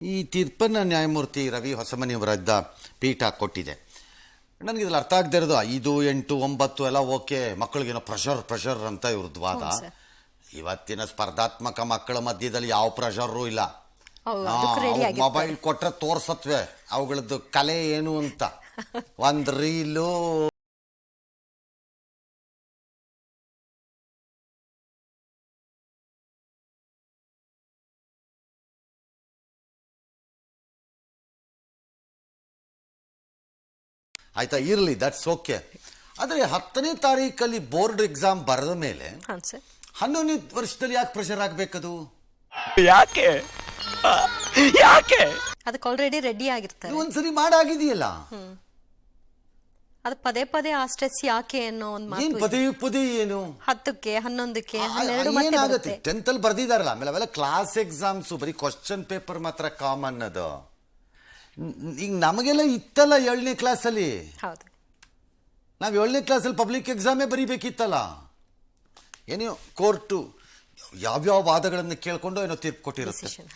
ಈ ತೀರ್ಪನ್ನು ನ್ಯಾಯಮೂರ್ತಿ ರವಿ ಹೊಸಮನಿಯವರದ್ದ ಪೀಠ ಕೊಟ್ಟಿದೆ. ನನಗೆ ಇದ್ರಲ್ಲಿ ಅರ್ಥ ಆಗದೆ ಇರೋದು ಐದು ಎಂಟು ಒಂಬತ್ತು ಎಲ್ಲ ಓಕೆ ಮಕ್ಕಳಿಗೇನೋ ಪ್ರೆಷರ್ ಪ್ರೆಷರ್ ಅಂತ ಇವ್ರದ್ದು ವಾದ. ಇವತ್ತಿನ ಸ್ಪರ್ಧಾತ್ಮಕ ಮಕ್ಕಳ ಮಧ್ಯದಲ್ಲಿ ಯಾವ ಪ್ರೆಷರು ಇಲ್ಲ. ಮೊಬೈಲ್ ಕೊಟ್ರೆ ತೋರ್ಸತ್ವೆ ಅವುಗಳದ್ದು ಕಲೆ ಏನು ಅಂತ. ಒಂದು ರೀಲು ಆಯ್ತಾ? ಇರಲಿ ದಟ್ಸ್ ಓಕೆ ಆದರೆ ಹತ್ತನೇ ತಾರೀಕಲ್ಲಿ ಬೋರ್ಡ್ ಎಕ್ಸಾಮ್ ಬರೆದ ಮೇಲೆ ಹಾಂ ಸರ್. ಹನ್ನೊಂದನೇ ವರ್ಷದಲ್ಲಿ ಯಾಕೆ ಪ್ರೆಷರ್ ಆಗಬೇಕದು? ಯಾಕೆ? ಯಾಕೆ? ಅದಕ್ಕೆ ಆಲ್ರೆಡಿ ರೆಡಿ ಆಗಿರ್ತಾರೆ. ಒಂದ್ಸರಿ ಮಾಡಾಗಿದೆಯಲ್ಲ? ಅದು ಪದೇ ಪದೇ ಆ ಸ್ಟ್ರೆಸ್ ಯಾಕೆ ಅನ್ನೋ ಒಂದು ಏನ್ ಮಾತು ಪದೇ ಪದೇ ಏನು? ಹತ್ತಕ್ಕೆ ಹನ್ನೊಂದಕ್ಕೆ ಹನ್ನೆರಡು ಮತ್ತೆ ಏನಾಗುತ್ತೆ ಬರುತ್ತೆ ಟೆಂತ್ ಅಲ್ಲಿ ಬರ್ದಿದಾರಲ್ಲ ಆಮೇಲೆ ಅವೆಲ್ಲ ಕ್ಲಾಸ್ ಎಕ್ಸಾಮ್ಸ್ ಬರೀ ಕ್ವಶನ್ ಪೇಪರ್ ಮಾತ್ರ ಕಾಮನ್ ಅದು. ಈಗ ನಮಗೆಲ್ಲ ಇತ್ತಲ್ಲ ಏಳನೇ ಕ್ಲಾಸಲ್ಲಿ ಹೌದು. ನಾವು ಏಳನೇ ಕ್ಲಾಸಲ್ಲಿ ಪಬ್ಲಿಕ್ ಎಕ್ಸಾಮೇ ಬರೀಬೇಕಿತ್ತಲ್ಲ? ಏನೋ ಕೋರ್ಟು ಯಾವ್ಯಾವ ವಾದಗಳನ್ನು ಕೇಳಿಕೊಂಡು ಏನೋ ತೀರ್ಪು ಕೊಟ್ಟಿರುತ್ತೆ.